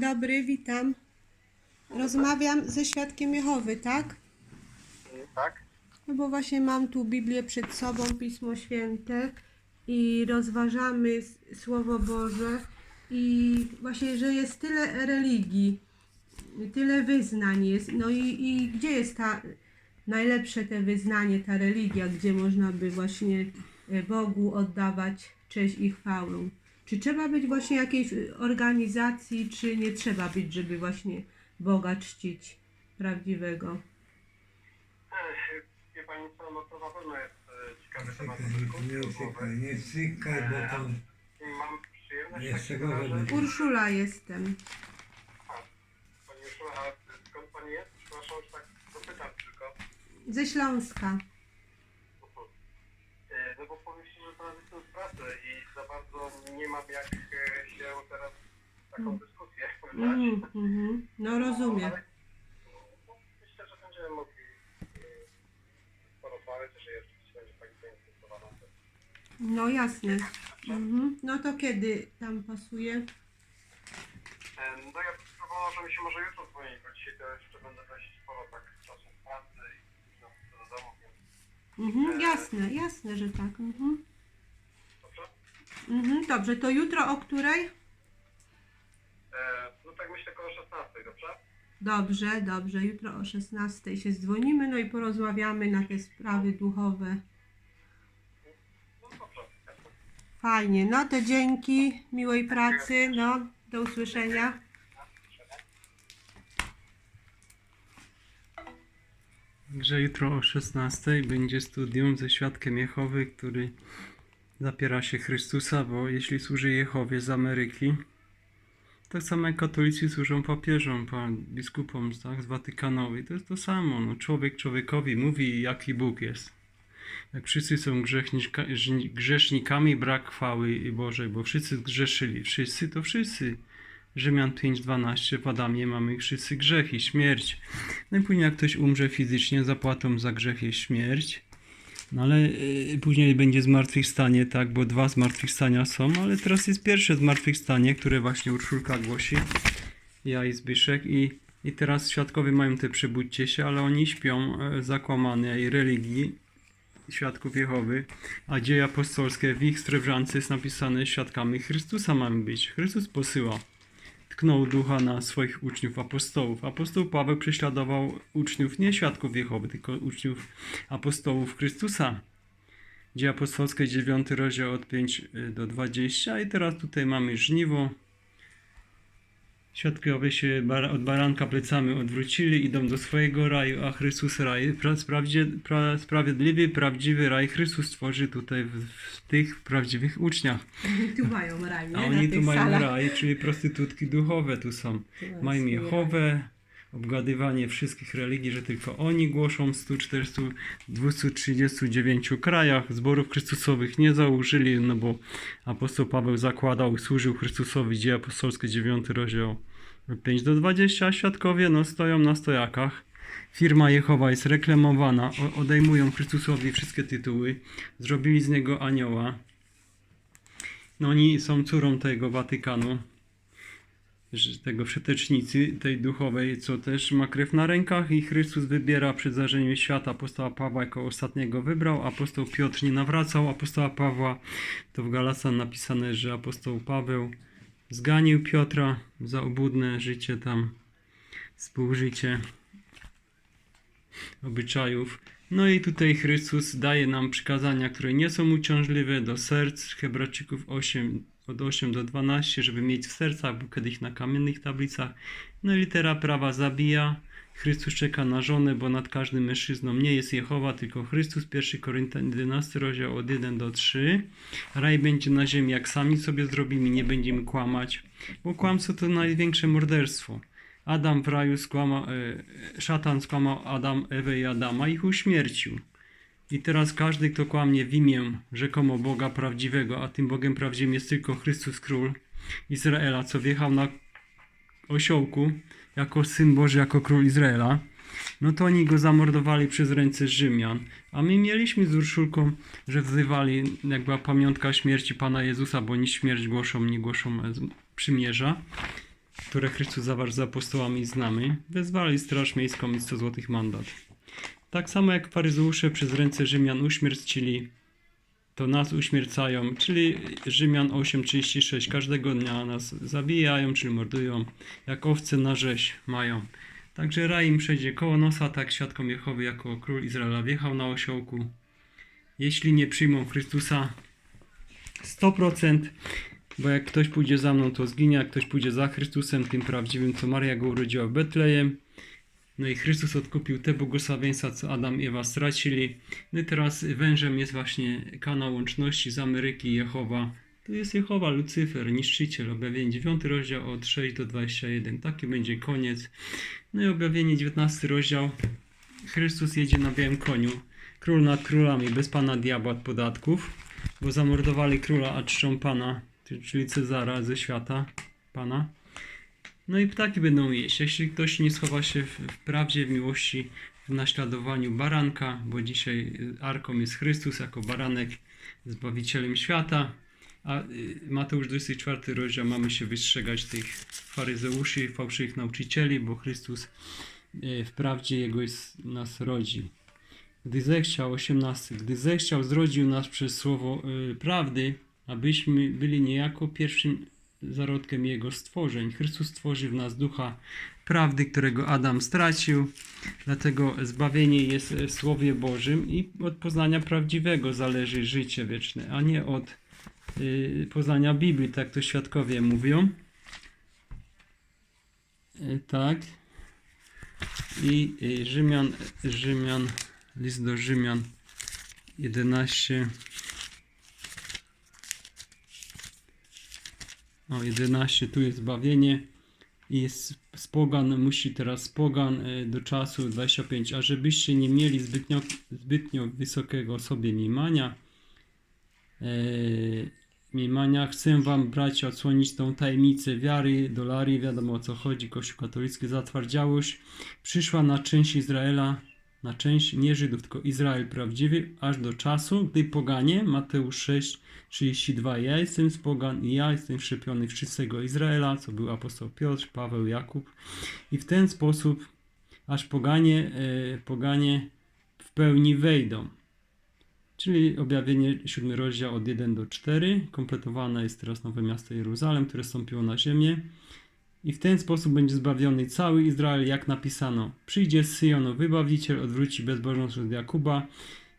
Dobry, witam. Rozmawiam ze świadkiem Jehowy, tak? Tak? No bo właśnie mam tu Biblię przed sobą, Pismo Święte i rozważamy Słowo Boże i właśnie, że jest tyle religii, tyle wyznań jest, no i, i gdzie jest ta najlepsze te wyznanie, ta religia, gdzie można by właśnie e, Bogu oddawać cześć i chwałę? Czy trzeba być właśnie jakiejś organizacji, czy nie trzeba być, żeby właśnie Boga czcić prawdziwego? Ech, Wie Pani co, no to na pewno jest e, ciekawy temat nie czekaj, nie cykaj, bo to Mam przyjemność razie... będzie? Urszula jestem. Pani Urszula, a skąd Pani jest? Przepraszam, że tak dopytam tylko. Ze Śląska. Mhm. E, No bo powiem Ci, że teraz jestem w pracy i za bardzo nie mam jak e, się teraz w taką dyskusję włączać. Mhm, mhm. No rozumiem. Ale, no, Myślę, że będziemy mogli e, porozmawiać, jeżeli rzeczywiście będzie Pani zainteresowana. No jasne. Mhm. No to kiedy tam pasuje? E, No ja bym proponował, że mi się może jutro dzwonić, bo dzisiaj to jeszcze będę dość sporo tak czasu w pracy i no, do domu, więc Mhm, jasne, jasne, że tak. Mhm. dobrze? Mhm, dobrze, to jutro o której? E, no tak myślę koło 16, dobrze? Dobrze, dobrze, jutro o 16 się dzwonimy, no i porozmawiamy na te sprawy duchowe. Fajnie, no to dzięki, miłej pracy, no, do usłyszenia. Także jutro o 16 będzie studium ze świadkiem Jehowy, który zapiera się Chrystusa, bo jeśli służy Jehowie z Ameryki, tak samo jak katolicy służą papieżom, pa- biskupom tak, z Watykanowej, to jest to samo. No, człowiek człowiekowi mówi, jaki Bóg jest. Jak wszyscy są grzesznikami, brak chwały Bożej, bo wszyscy zgrzeszyli. Wszyscy to wszyscy. Rzymian 5:12 w Adamie mamy wszyscy grzechy, śmierć. No i później jak ktoś umrze fizycznie, zapłatą za grzech jest śmierć. No ale y, później będzie zmartwychwstanie, tak, bo dwa zmartwychwstania są, ale teraz jest pierwsze zmartwychwstanie, które właśnie Urszulka głosi, ja i Zbyszek i, i teraz świadkowie mają te przebudźcie się, ale oni śpią e, zakłamanej religii świadków Jehowy, a dzieje apostolskie w ich strefżance jest napisane świadkami Chrystusa mamy być. Chrystus posyła tknął ducha na swoich uczniów apostołów. Apostoł Paweł prześladował uczniów nie świadków Jehowy, tylko uczniów apostołów Chrystusa. Dzieje apostolskie 9 rozdział od 5 do 20 i teraz tutaj mamy żniwo. Świadkowie się od baranka plecami odwrócili, idą do swojego raju, a Chrystus raj, pra, sprawdzie, pra, sprawiedliwy, prawdziwy raj Chrystus tworzy tutaj w, w tych prawdziwych uczniach. Tu mają raj, nie? A oni tu mają salach. raj, czyli prostytutki duchowe tu są. Tu obgadywanie wszystkich religii, że tylko oni głoszą w 140, 239 krajach. Zborów Chrystusowych nie założyli, no bo apostoł Paweł zakładał służył Chrystusowi. Dzieje apostolskie 9 rozdział 5 do 20, a świadkowie no, stoją na stojakach. Firma Jehowa jest reklamowana, odejmują Chrystusowi wszystkie tytuły, zrobili z niego anioła. No oni są córą tego Watykanu, tego wszetecznicy, tej duchowej, co też ma krew na rękach i Chrystus wybiera przed zarzeniem świata. Apostoła Pawła jako ostatniego wybrał, apostoł Piotr nie nawracał apostoła Pawła. To w Galacan napisane, że apostoł Paweł zganił Piotra za obłudne życie tam, współżycie obyczajów. No i tutaj Chrystus daje nam przykazania, które nie są uciążliwe do serc. Hebrajczyków 8, od 8 do 12, żeby mieć w sercach, bo kiedyś na kamiennych tablicach. No i litera prawa zabija. Chrystus czeka na żonę, bo nad każdym mężczyzną nie jest Jehowa, tylko Chrystus. 1 Koryntian 11 rozdział od 1 do 3. Raj będzie na ziemi, jak sami sobie zrobimy, nie będziemy kłamać, bo kłamstwo to największe morderstwo. Adam w raju skłamał, e, szatan skłamał Adam, Ewę i Adama i ich uśmiercił. I teraz każdy, kto kłamie w imię rzekomo Boga prawdziwego, a tym Bogiem prawdziwym jest tylko Chrystus Król Izraela, co wjechał na osiołku jako Syn Boży, jako Król Izraela, no to oni go zamordowali przez ręce Rzymian. A my mieliśmy z Urszulką, że wzywali, jak była pamiątka śmierci Pana Jezusa, bo oni śmierć głoszą, nie głoszą przymierza. które Chrystus zawarł z apostołami znamy, wezwali straż miejską i 100 złotych mandat. Tak samo jak faryzeusze przez ręce Rzymian uśmiercili, to nas uśmiercają, czyli Rzymian 8,36. Każdego dnia nas zabijają, czyli mordują, jak owce na rzeź mają. Także raj im przejdzie koło nosa, tak świadkom Jehowy jako król Izraela wjechał na osiołku. Jeśli nie przyjmą Chrystusa 100%, bo jak ktoś pójdzie za mną, to zginie, jak ktoś pójdzie za Chrystusem, tym prawdziwym, co Maria go urodziła w Betlejem. No i Chrystus odkupił te błogosławieństwa, co Adam i Ewa stracili. No i teraz wężem jest właśnie kanał łączności z Ameryki Jehowa. To jest Jehowa, Lucyfer, niszczyciel. Objawienie 9 rozdział od 6 do 21. Taki będzie koniec. No i objawienie 19 rozdział. Chrystus jedzie na białym koniu. Król nad królami, bez pana diabła od podatków. Bo zamordowali króla, a czczą pana, czyli Cezara ze świata. Pana. No i ptaki będą jeść. Jeśli ktoś nie schowa się w, w prawdzie, w miłości, w naśladowaniu baranka, bo dzisiaj y, arką jest Chrystus jako baranek, zbawicielem świata, a y, Mateusz 24 rozdział mamy się wystrzegać tych faryzeuszy fałszywych nauczycieli, bo Chrystus y, w prawdzie Jego jest, nas rodzi. Gdy zechciał, 18, gdy zechciał, zrodził nas przez słowo y, prawdy, abyśmy byli niejako pierwszym zarodkiem Jego stworzeń. Chrystus stworzy w nas ducha prawdy, którego Adam stracił. Dlatego zbawienie jest w Słowie Bożym i od poznania prawdziwego zależy życie wieczne, a nie od y, poznania Biblii, tak to świadkowie mówią. Y, tak. I y, Rzymian, Rzymian, list do Rzymian 11. O, 11, tu jest zbawienie. I jest z pogan, musi teraz pogan y, do czasu 25, a żebyście nie mieli zbytnio, zbytnio wysokiego sobie mniemania, e, chcę wam bracia odsłonić tą tajemnicę wiary, dolary, wiadomo o co chodzi, Kościół katolicki, zatwardziałość, przyszła na część Izraela, na część nie Żydów, tylko Izrael prawdziwy, aż do czasu, gdy poganie, Mateusz 6, 32, ja jestem z pogan i ja jestem wszczepiony w czystego Izraela, co był apostoł Piotr, Paweł, Jakub i w ten sposób, aż poganie, e, poganie w pełni wejdą. Czyli objawienie 7 rozdział od 1 do 4. Kompletowane jest teraz nowe miasto Jeruzalem, które stąpiło na ziemię. I w ten sposób będzie zbawiony cały Izrael, jak napisano. Przyjdzie z Syjonu wybawiciel, odwróci bezbożność od Jakuba.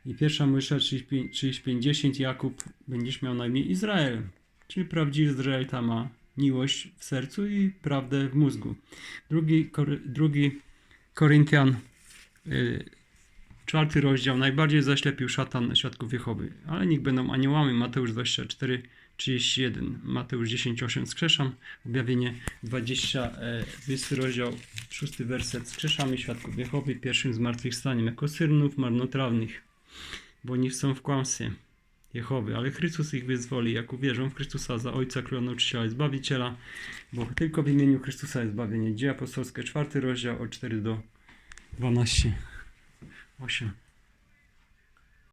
I pierwsza mysza 35-10 Jakub będziesz miał na imię Izrael. Czyli prawdziwy Izraelita ma miłość w sercu i prawdę w mózgu. Drugi, Kory- drugi Koryntian, y, czwarty rozdział. Najbardziej zaślepił szatan świadków Jehowy, ale niech będą aniołami. Mateusz 24, 31, Mateusz 10, 8 skrzeszam. Objawienie 20, e, 20 rozdział, 6 werset. Skrzeszamy świadków Jehowy pierwszym zmartwychwstaniem jako synów marnotrawnych, bo nie są w kłamstwie Jehowy, ale Chrystus ich wyzwoli, jak uwierzą w Chrystusa za Ojca, Króla, Nauczyciela i Zbawiciela, bo tylko w imieniu Chrystusa jest zbawienie. Dzieje apostolskie, czwarty rozdział od 4 do 12. 8.